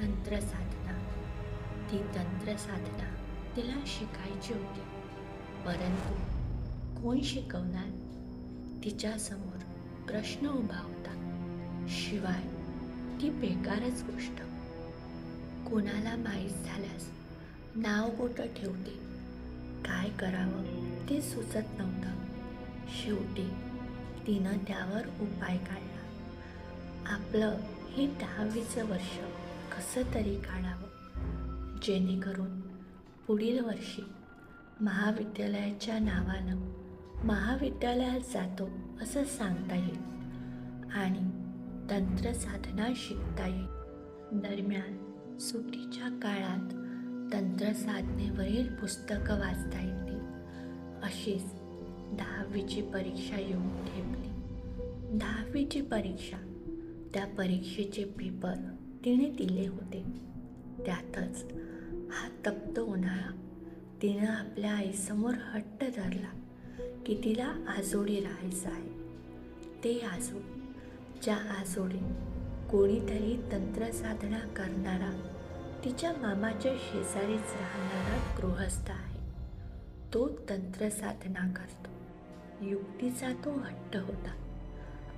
तंत्र साधना. ती तंत्र साधना तिला शिकायची होती. परंतु कोण शिकवणार? तिच्यासमोर प्रश्न उभा होता. शिवाय ती बेकारच गोष्ट. कोणाला माहीत झाल्यास नाव कुठं ठेवते. काय करावं ते सुचत नव्हतं. शेवटी तिनं त्यावर उपाय काढला. आपलं हे दहावीचं वर्ष कसं तरी काढावं. जेणेकरून पुढील वर्षी महाविद्यालयाच्या नावानं महाविद्यालयात जातो असं सांगता येईल आणि तंत्रसाधना शिकता येईल. दरम्यान सुट्टीच्या काळात तंत्रसाधनेवरील पुस्तकं वाचता येतील. अशीच दहावीची परीक्षा येऊन ठेवली दहावीची परीक्षा त्या परीक्षेचे पेपर तिने दिले होते. त्यातच हा तप्त उन्हाळा तिनं आपल्या आईसमोर हट्ट धरला की तिला आजोडी राहायचं आहे. ते आजो ज्या आजोडी कोणीतरी तंत्रसाधना करणारा तिच्या मामाच्या शेजारीच राहणारा गृहस्थ आहे. तो तंत्रसाधना करतो. युक्तीचा तो हट्ट होता.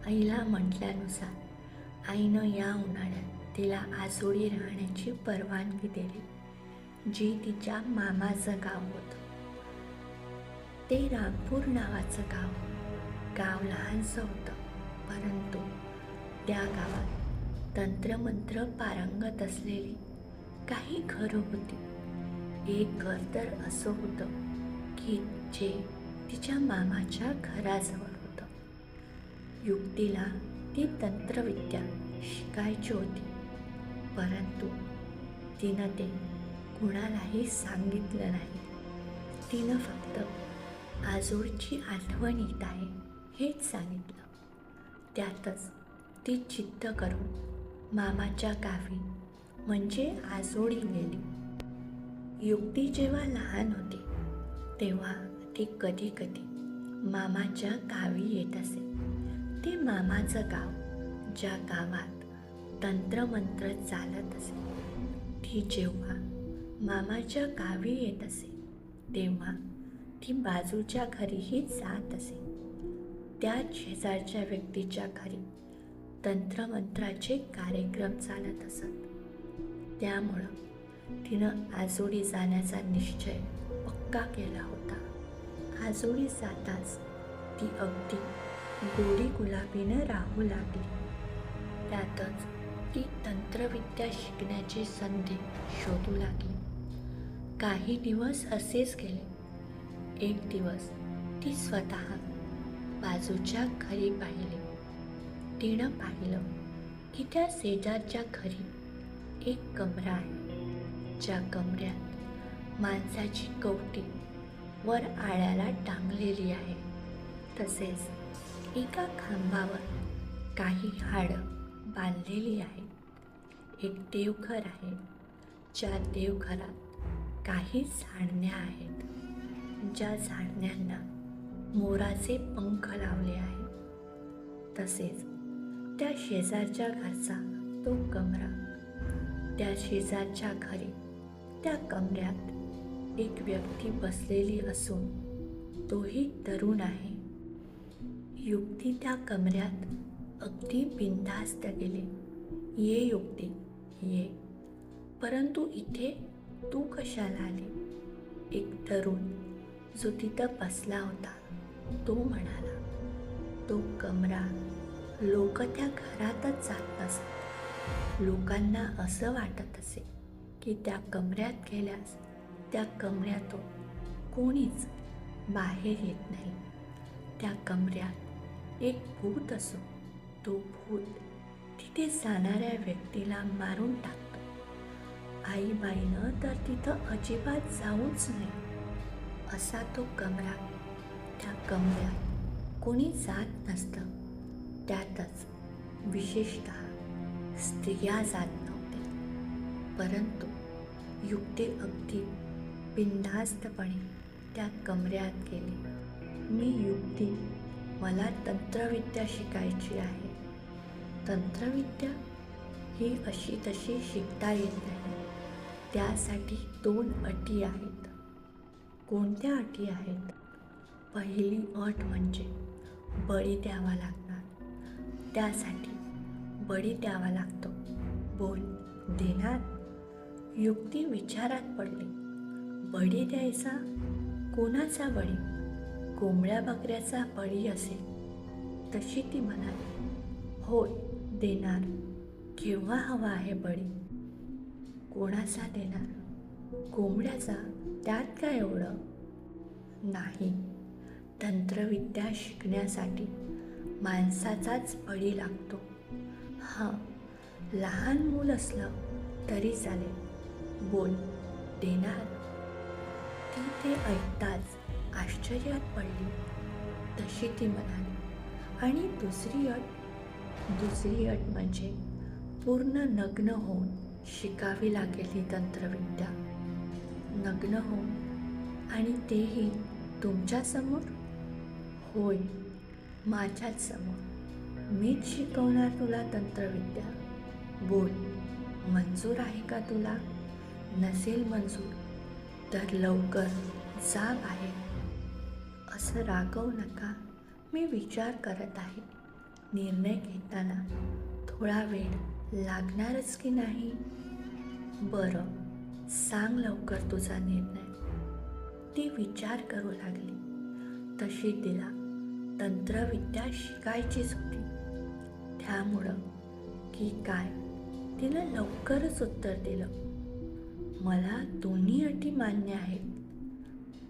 आईला म्हटल्यानुसार आईनं या उन्हाळ्यात तिला आजोळी राहण्याची परवानगी दिली जी तिच्या मामाचं गाव होतं. ते रामपूर नावाचं गाव गाव लहानसं होतं परंतु त्या गावात तंत्रमंत्र पारंगत असलेली काही घरं होती. एक घर तर असं होतं की जे तिच्या मामाच्या घराजवळ होतं. युक्तीला ती तंत्रविद्या शिकायची होती. परंतु तिनं ते कुणालाही सांगितलं नाही. तिनं फक्त आजोळची आठवण येत आहे हेच सांगितलं. त्यातच ती चित्त करून मामाच्या गावी म्हणजे आजोळी गेली. युक्ती जेव्हा लहान होती तेव्हा ती कधी कधी मामाच्या गावी येत असे. ते मामाचं गाव ज्या गावात तंत्रमंत्र चालत असे. ती जेव्हा मामाच्या गावी येत असे तेव्हा ती बाजूच्या घरीही जात असे. त्या शेजारच्या व्यक्तीच्या घरी तंत्रमंत्राचे कार्यक्रम चालत असत. त्यामुळं तिनं आजोडी जाण्याचा निश्चय पक्का केला होता. आजोडी जाताच ती अगदी गोडी गुलाबीनं राहू लागली. त्यातच ती तंत्रविद्या शिकण्याची संधी शोधू लागली. काही दिवस असेच गेले. एक दिवस ती स्वतः बाजूच्या घरी पाहिले. तिनं पाहिलं की त्या शेजारच्या घरी एक कमरा आहे. ज्या कमऱ्यात माणसाची कवटी वर आळ्याला टांगलेली आहे. तसेच एका खांबावर काही हाडं बांधलेली आहे. एक देवघर आहे. ज्या देवघरात काही झाडण्या आहेत. ज्या झाडण्यांना मोराचे पंख लावले आहेत. तसेच त्या शेजारच्या घरचा तो कमरा. त्या शेजारच्या घरी त्या कमऱ्यात एक व्यक्ती बसलेली असून तोही तरुण आहे. युक्ती त्या कमऱ्यात अगदी बिनधास्त गेले. ये युक्ती ये. परंतु इथे तू कशाला आली? एक तरुण जो तिथं बसला होता तो म्हणाला. तो कमरा लोक त्या घरातच जात नसत. लोकांना असं वाटत असे की त्या कमऱ्यात गेल्यास त्या कमऱ्यातून कोणीच बाहेर येत नाही. त्या कमऱ्यात एक भूत असो तो भूत तिथे जाणाऱ्या व्यक्तीला मारून टाकतो. आईबाईनं तर तिथं अजिबात जाऊच नाही. असा तो कमरा त्या कमऱ्यात कोणी जात नसतं. त्यातच विशेषत स्त्रिया जात नव्हत्या. परंतु युक्ती अगदी बिनधास्तपणे त्या कमऱ्यात गेली. मी युक्ती मला तंत्रविद्या शिकायची आहे. तंत्रविद्या ही अशी तशी शिकता येत नाही. त्यासाठी दोन अटी आहेत. कोणत्या अटी आहेत? पहिली अट म्हणजे बळी द्यावा लागणार. त्यासाठी बळी द्यावा लागतो. बोल देणार. युक्ती विचारात पडली. बळी द्यायचा कोणाचा बळी? कोंबड्या बकऱ्याचा बळी असेल. तशी ती म्हणाली. होय देणार केव्हा हवा आहे बळी. कोणाचा देणार? कोंबड्याचा? त्यात काय एवढं? नाही. तंत्रविद्या शिकण्यासाठी माणसाचाच बळी लागतो. हां लहान मूल असलं तरी चालेल. बोल देणार? ती ते ऐकताच आश्चर्यात पडली. तशी ती म्हणाली. आणि दुसरी अट दुसरी अट म्हणजे पूर्ण नग्न होऊन शिकावी लागेल ही तंत्रविद्या. नग्न होऊन आणि तेही तुमच्यासमोर होय माझ्याच समोर. मीच शिकवणार तुला तंत्रविद्या. बोल मंजूर आहे का तुला? नसेल मंजूर तर लवकर जा बाहेर. असं रागवू नका मी विचार करत आहे. निर्णय घेताना थोडा वेळ लागणारच की नाही? बरं सांग लवकर तुझा निर्णय. ती विचार करू लागली. तशी तिला तंत्रविद्या शिकायचीच होती. त्यामुळं की काय तिला लवकरच उत्तर दिलं. मला दोन्ही अटी मान्य आहेत.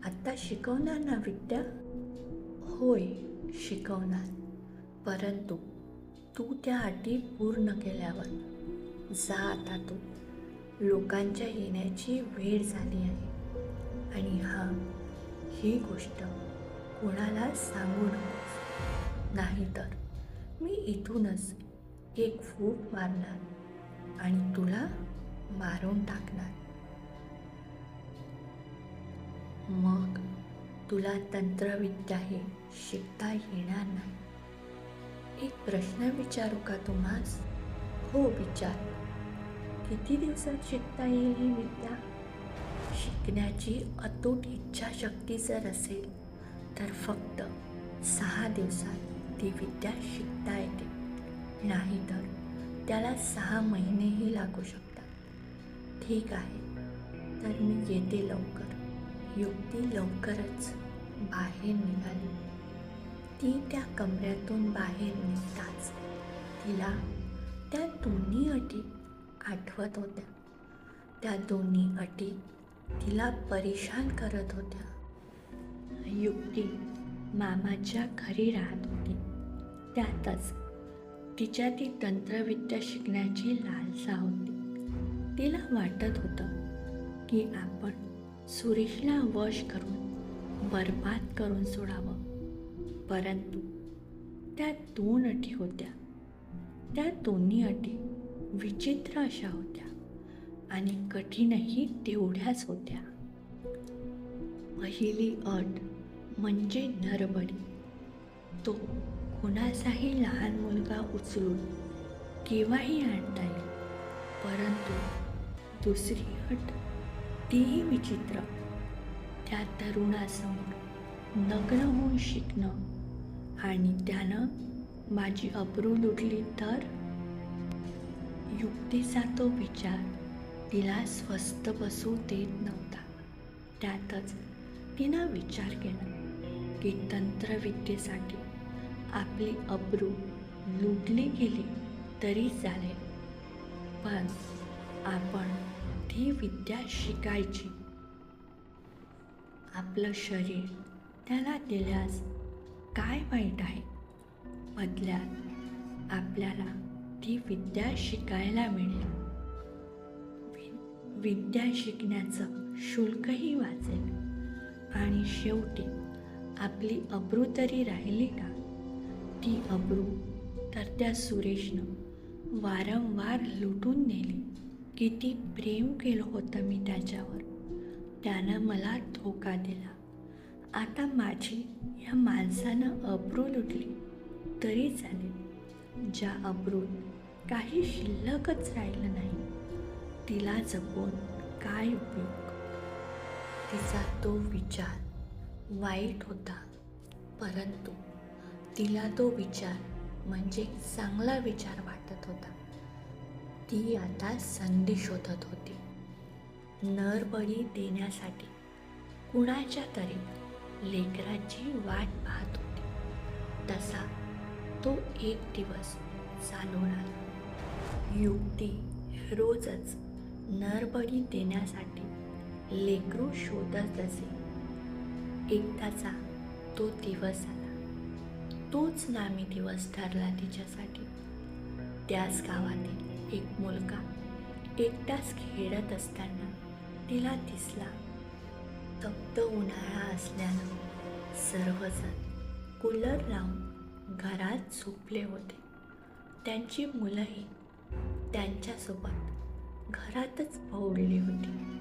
आत्ता शिकवणार ना विद्या? होय शिकवणार. परंतु तू त्या अटी पूर्ण केल्यावर जा आता तू. लोकांच्या येण्याची वेळ झाली आहे. आणि हा ही गोष्ट कोणाला सांगू नकोस. नाहीतर मी इथूनच एक फूट मारणार आणि तुला मारून टाकणार. मग तुला तंत्रविद्याही शिकता येणार नाही. एक प्रश्न विचारू का तुम्हास? हो विचार. किती दिवसात शिकता येईल ही विद्या? शिकण्याची अतूट इच्छाशक्ती जर असेल तर फक्त सहा दिवसात ती विद्या शिकता येते. नाहीतर त्याला सहा महिनेही लागू शकतात. ठीक आहे तर मी येते लवकर. युक्ती लवकरच बाहेर निघाली. ती त्या कमऱ्यातून बाहेर निघताच. तिला त्या दोन्ही अटी आठवत होत्या. त्या दोन्ही अटी तिला परेशान करत होत्या. युक्ती मामाच्या घरी राहत होती. त्यातच तिच्या ती तंत्रविद्या शिकण्याची लालसा होती. तिला वाटत होतं की आपण सुरेशला वश करून बर्बाद करून सोडावं. परंतु त्या दोन अटी होत्या. त्या दोन्ही अटी विचित्र अशा होत्या आणि कठीणही तेवढ्याच होत्या. पहिली अट म्हणजे नरबडी तो कोणाचाही लहान मुलगा उचलून केव्हाही आणता येईल. परंतु दुसरी अट तीही विचित्र. त्या तरुणासमोर नग्न होऊन शिकणं आणि त्यानं माझी अप्रू लुटली तर? युक्तीचा तो विचार तिला स्वस्त बसू देत नव्हता. त्यातच तिनं विचार केला की तंत्रविद्येसाठी आपली अब्रू लुटली गेली तरी चालेल. पण आपण ती विद्या शिकायची. आपलं शरीर त्याला दिल्यास काय वाईट आहे? बदल्यात आपल्याला ती विद्या शिकायला मिळेल. विद्या शिकण्याचं शुल्कही वाचेल. आणि शेवटी आपली अब्रू तरी राहिली का? ती अब्रू तर त्या सुरेशनं वारंवार लुटून नेली. किती प्रेम केलं होतं मी त्याच्यावर. त्यानं मला धोका दिला. आता माझी या माणसानं अब्रू लुटली तरी चालेल. ज्या अब्रूत काही शिल्लकच राहिलं नाही तिला जपून काय उपयोग? तिचा तो विचार वाईट होता. परंतु तिला तो विचार म्हणजे चांगला विचार वाटत होता. ती आता संधी शोधत होती. नरबळी देण्यासाठी कुणाच्या तरी लेकराची वाट पाहत होती. तसा तो एक दिवस चालून आला युक्ती रोजच नरबळी देण्यासाठी लेकरू शोधत असे. एकदाचा तो दिवस आला. तोच नामी दिवस ठरला तिच्यासाठी. त्याच गावातील एक मुलगा एकटाच खेळत असताना तिला दिसला. तप्त उन्हाळा असल्यानं सर्वजण कूलर लावून घरात झोपले होते. त्यांची मुलंही त्यांच्यासोबत घरातच पौडली होती.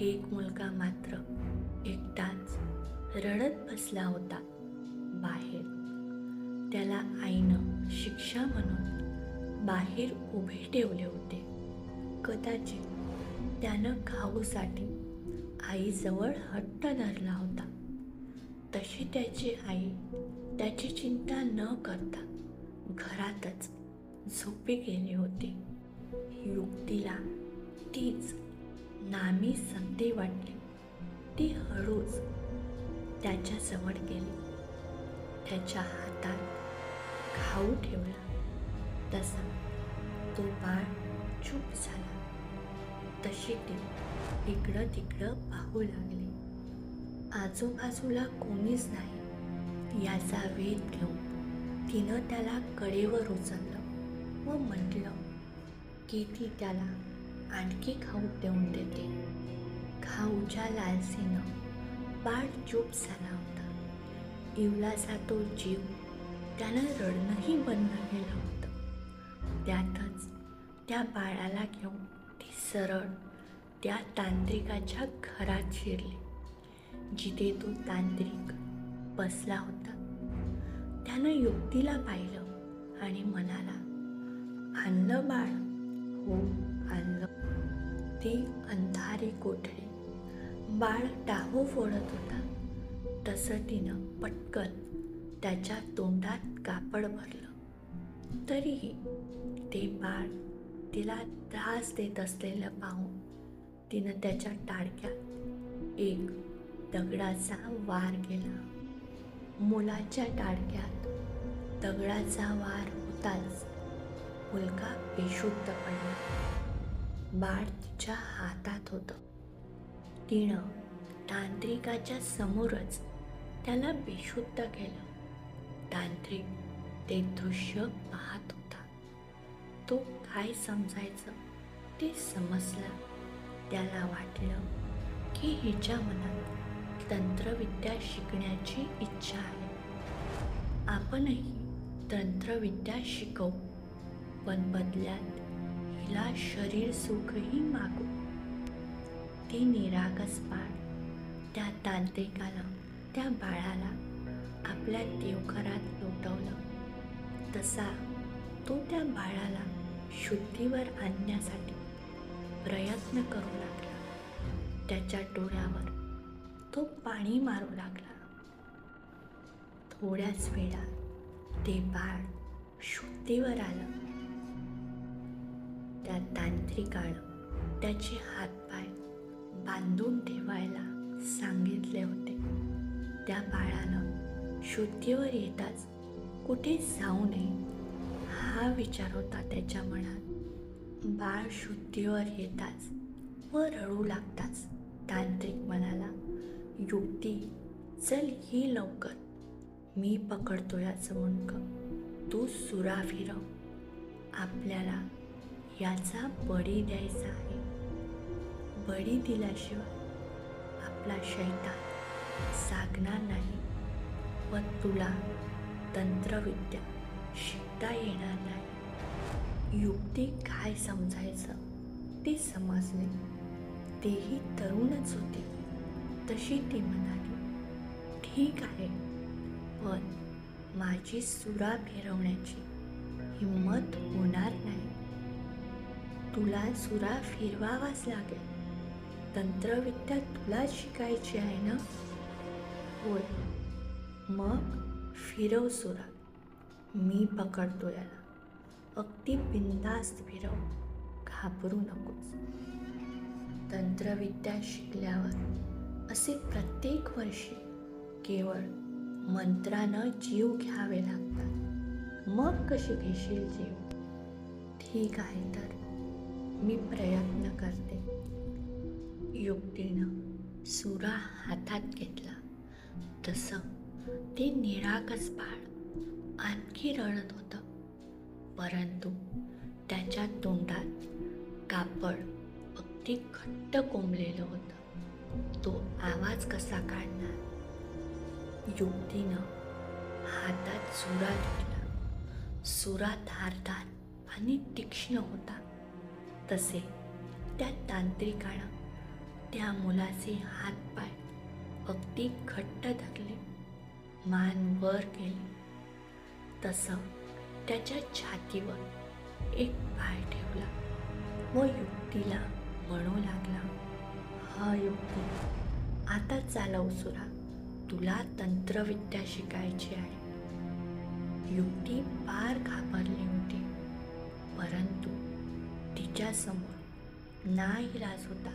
एक मुलगा मात्र एकटाच रडत बसला होता बाहेर. त्याला आईनं शिक्षा म्हणून बाहेर उभे ठेवले होते. कदाचित त्यानं खाऊसाठी आईजवळ हट्ट धरला होता. तशी त्याची आई त्याची चिंता न करता घरातच झोपी गेली होती. युक्तीला तीच नामी संधी वाटली. ती हळूच त्याच्याजवळ गेली. त्याच्या हातात खाऊ ठेवला. तसा तो बाळ चूप झाला. तशी ती इकडं तिकडं पाहू लागले. आजूबाजूला कोणीच नाही. याचा वेध घेऊन तिनं त्याला कडेवर उचललं व म्हटलं की ती त्याला आणखी खाऊ देऊन देते. खाऊच्या लालसेनं बाळ चूप झाला होता. इवलाचा तो जीव त्यानं रडणंही बंद केलं होतं. त्यातच त्या बाळाला घेऊन ती सरळ त्या तांत्रिकाच्या घरात शिरले जिथे तो तांत्रिक बसला होता. त्यानं युक्तीला पाहिलं आणि म्हणाला आणलं बाळ हो आणलं ती अंधारी कोठडे बाळ टाहो फोडत होता. तसं तिनं पटकन त्याच्या तोंडात कापड भरलं. तरीही ते बाळ तिला त्रास देत असलेलं पाहून तिनं त्याच्या टाळक्यात एक दगडाचा वार केला मुलाच्या टाळक्यात दगडाचा वार होताच मुलगा बेशुद्ध पडला. बाळ तिच्या हातात होतं. तिनं तांत्रिकाच्या समोरच त्याला बेशुद्ध केलं. तांत्रिक ते दृश्य पाहत होता. तो काय समजायचं ते समजला. त्याला वाटलं की हिच्या मनात तंत्रविद्या शिकण्याची इच्छा आहे. आपणही तंत्रविद्या शिकवू पण बदल्यात हिला शरीर सुखही मागू. ती निरागस बाळ त्या तांत्रिकाला त्या बाळाला आपल्या देवघरात लोटवलं. तसा तो त्या बाळाला शुद्धीवर आणण्यासाठी प्रयत्न करू लागला. त्याच्या डोळ्यावर तो पाणी मारू लागला. थोड्याच वेळात ते बाळ शुद्धीवर आलं. त्या तांत्रिकानं त्याचे हातपाय बांधून ठेवायला सांगितले होते. त्या बाळानं शुद्धीवर येताच कुठे जाऊ नये हा विचार होता त्याच्या मनात. बाळ शुद्धीवर येताच व रडू लागताच तांत्रिक म्हणाला युक्ती चल ही लवकर. मी पकडतो याचं मुंडकं तू सुरा फिरव आपल्याला याचा बळी द्यायचा आहे. बळी दिल्याशिवाय आपला शैतान सागणार नाही व तुला तंत्रविद्या शिकता येणार नाही. युक्ती काय समजायचं ते समजले. तेही तरुणच होते. तशी ती म्हणाली ठीक आहे पण माझी सुरा फिरवण्याची हिंमत होणार नाही. तुला सुरा फिरवावाच लागेल. तंत्रविद्या तुला शिकायची आहे ना? होय. मग फिरव सुरा. मी पकडतो याला. अगदी बिंदास्त फिरव. घाबरू नकोस. तंत्रविद्या शिकल्यावर असे प्रत्येक वर्षी केवळ मंत्रानं जीव घ्यावे लागतात. मग कशी घेशील जीव? ठीक आहे तर मी प्रयत्न करते. युक्तीनं सुरा हातात घेतला. तसं ते निरागस बाळ आणखी रडत होतं. परंतु त्याच्या तोंडात कापड अगदी घट्ट कोंबलेलं होतं. तो आवाज कसा काढणार? युक्तीनं हातात सुरा घेतला सुरा धारदार आणि तीक्ष्ण होता. तसे त्या तांत्रिकानं त्या मुलाचे हातपाय अगदी घट्ट धरले. मान वर केले. तसं त्याच्या छातीवर एक पाय ठेवला. व युक्तीला म्हणू लागला. हा युक्ती आता चालव सुरा. तुला तंत्रविद्या शिकायची आहे. युक्ती फार घाबरली होती. परंतु तिच्यासमोर ना इलाज होता.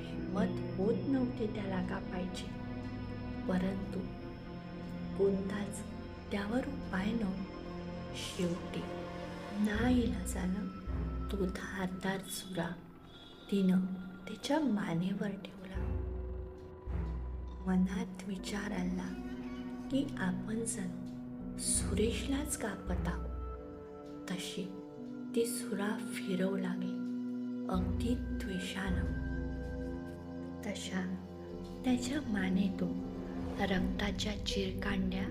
हिंमत होत नव्हती त्याला कापायची. परंतु कोणताच त्यावर उपाय नव्हता. शेवटी. ना इलाजानं तो धारदार सुरा तिनं तिच्या मानेवर ठेवला. मनात विचार आला की आपण जणू सुरेशलाच कापत आहोत तशी ती सुरा फिरवू लागली. अगदी द्वेषानं. तशा त्याच्या मानेतून रक्ताच्या चिरकांड्या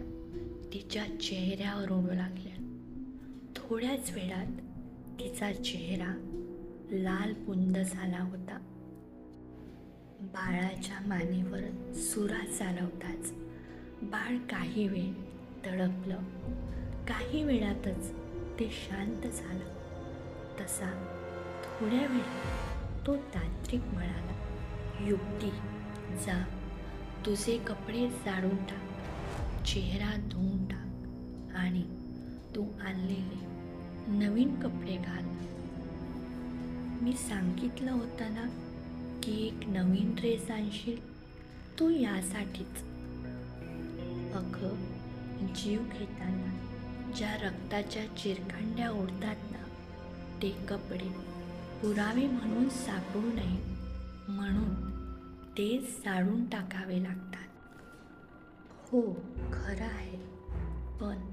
तिच्या चेहऱ्यावर उडू लागल्या. थोड्याच वेळात तिचा चेहरा लाल पुंद झाला होता. बाळाच्या मानेवर सुरा चालवताच बाळ काही वेळ तडपलं. काही वेळातच ते शांत झालं. तसा थोड्या वेळात तो तांत्रिक म्हणाला युक्ती जा. तुझे कपडे जाडून टाक. चेहरा धुवून टाक. आणि तू आणलेले नवीन कपडे घाल. मी सांगितलं होतं ना की एक नवीन ड्रेस आणशील तू यासाठीच. अगं जीव घेताना ज्या रक्ताच्या चिरखंड्या ओढतात ना ते कपडे पुरावे म्हणून सापडू नये म्हणून ते साडून टाकावे लागतात. हो खरं आहे. पण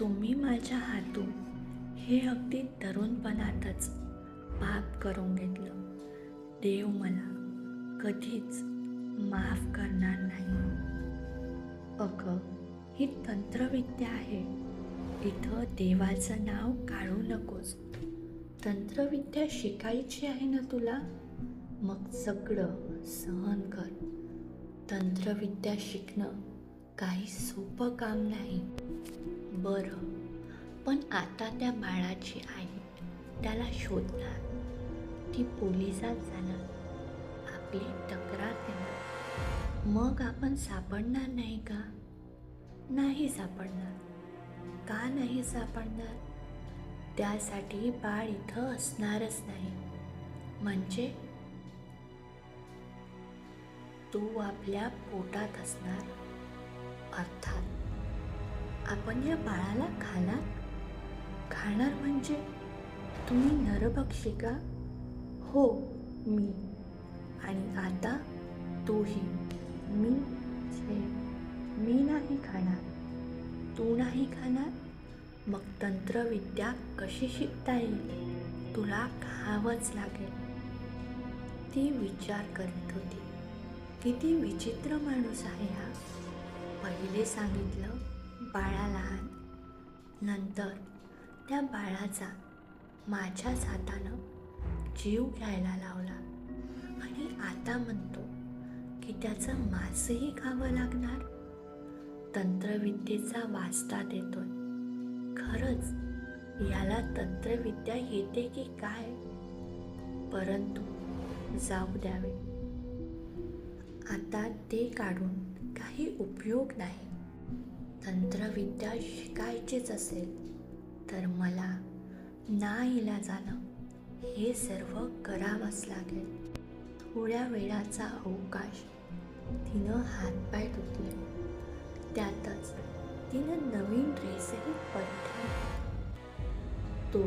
तुम्ही माझ्या हातून हे अगदी तरुणपणातच पाप करून घेतलं. देव मला कधीच माफ करणार नाही. अगं ही तंत्रविद्या आहे. इथं देवाचं नाव काढू नकोस. तंत्रविद्या शिकायची आहे ना तुला? मग सगळं सहन कर. तंत्रविद्या शिकणं काही सोपं काम नाही. बरं. पण आता त्या बाळाची आई त्याला शोधणार. ती पोलिसात जाणार. आपली तक्रार देणार. मग आपण सापडणार नाही का? नाही सापडणार. का नाही सापडणार? त्यासाठी बाळ इथं असणारच नाही. म्हणजे? तू आपल्या पोटात असणार. अर्थात आपण या बाळाला खाणार? खाणार म्हणजे तुम्ही नरभक्षिका हो मी. आणि आता तूही. मी छे. मी नाही खाणार. तू नाही खाणार? मग तंत्रविद्या कशी शिकता येईल? तुला खावंच लागेल. ती विचार करीत होती. किती विचित्र माणूस आहे हा. पहिले सांगितलं बाळा लहान. नंतर त्या बाळाचा माझ्याच हातानं जीव घ्यायला लावला. आणि आता म्हणतो की त्याचं मांसही खावं लागणार. तंत्रविद्येचा वाचता देतोय. खरंच याला तंत्रविद्या येते की काय? परंतु जाऊ द्यावे. आता ते काढून काही उपयोग नाही. तंत्रविद्या शिकायचीच असेल. तर मला ना जाणं हे सर्व करावंच लागेल. थोड्या वेळाचा अवकाश. तिनं हातपाय धुतले. त्यातच तिनं नवीन ड्रेसही पडला. तो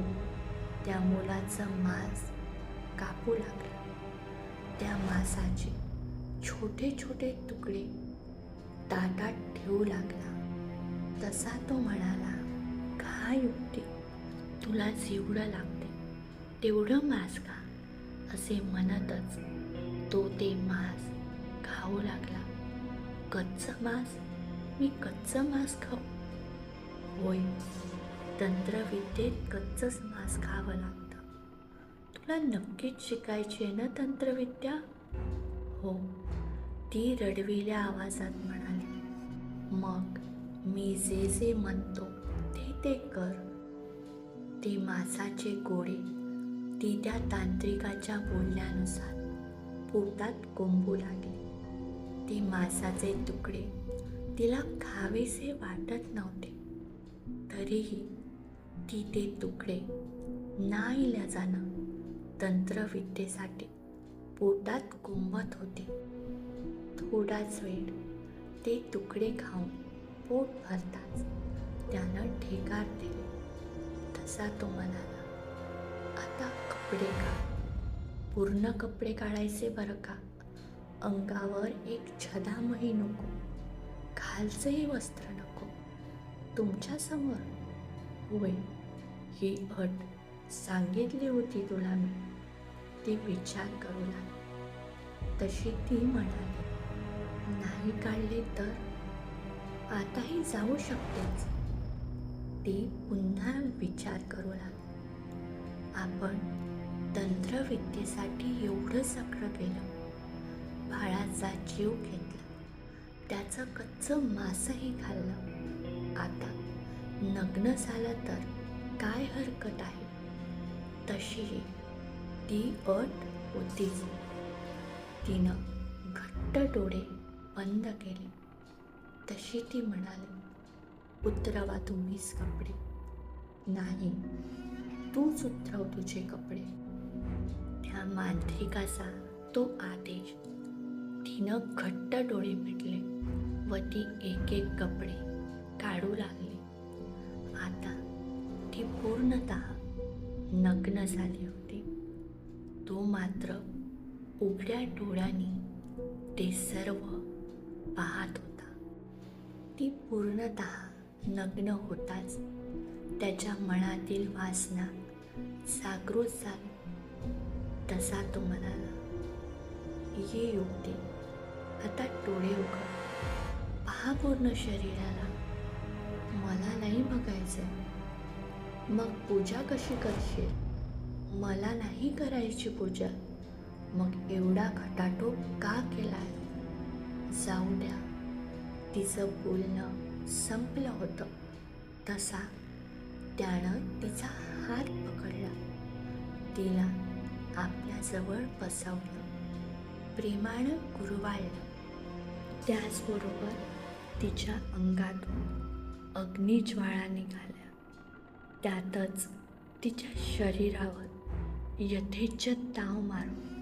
त्या मुलाचं मांस कापू लागला. त्या मांसाचे छोटे छोटे तुकडे ताटात ठेवू लागला. तसा तो म्हणाला काय युक्ती तुला जेवढं लागते तेवढं मांस खा असे म्हणतच तो ते मांस खाऊ लागला. कच्चं मांस? मी कच्चं मांस खाऊ. होय तंत्रविद्येत कच्चंच मांस खावं लागतं. तुला नक्कीच शिकायची आहे ना तंत्रविद्या? हो ती रडविल्या आवाजात म्हणाली. मग मी जे जे म्हणतो ते कर ते मासाचे गोळे ती त्या तांत्रिकाच्या बोलण्यानुसार पोटात कोंबू लागले. ते मासाचे तुकडे तिला खावेसे वाटत नव्हते. तरीही ती ते तुकडे नाईलाजानं तंत्रविद्येसाठी पोटात कोंबत होते. थोडाच वेळ ते तुकडे खाऊन पोट भरताच. त्यानं ठेकार दिले. तसा तो म्हणाला आता कपडे का पूर्ण कपडे काढायचे बरं का? अंगावर एक छदामही नको. खालचंही वस्त्र नको. तुमच्यासमोर होय. ही अट सांगितली होती तुला मी. ती विचार करू लागली. तशी ती म्हणाली नाही काढले तर? आताही जाऊ शकतेच. ती पुन्हा विचार करू लागली. आपण तंत्रविद्येसाठी एवढं सगळं केलं. बाळाचा जीव घेतला. त्याचं कच्चं मांसही खाल्लं. आता नग्न झालं तर काय हरकत आहे? तशीही ती अट होतीच. तिनं घट्ट डोळे बंद केले. तशी ती म्हणाली उतरवा तुम्हीच कपडे. नाही तूच उतरव तुझे कपडे. त्या मांत्रिकाचा तो आदेश. तिनं घट्ट डोळे मिटले. व ती एक एक कपडे काढू लागली. आता ती पूर्णत नग्न झाली होती. तो मात्र उघड्या डोळ्यांनी ते सर्व पाहत होता. ती पूर्णतः नग्न होताच. त्याच्या मनातील वासना जागृत झाली तसा तो म्हणाला ये युक्ती आता डोळे उघड. पहा पूर्ण शरीराला. मला नाही बघायचं मग पूजा कशी करशील? मला नाही करायची पूजा. मग एवढा खटाटोप का केलाय? जाऊ द्या. तिचं बोलणं संपलं होतं. तसा त्यानं तिचा हात पकडला. तिला आपल्याजवळ बसवलं. प्रेमानं गुरुवाळलं. त्याचबरोबर तिच्या अंगातून अग्निज्वाळा निघाल्या. त्यातच तिच्या शरीरावर यथेच्छ ताव मारून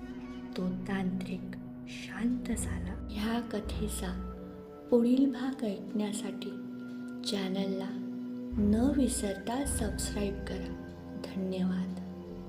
तो तांत्रिक शांत झाला. ह्या कथेचा पुढील भाग ऐकण्यासाठी चॅनलला न विसरता सबस्क्राईब करा. धन्यवाद.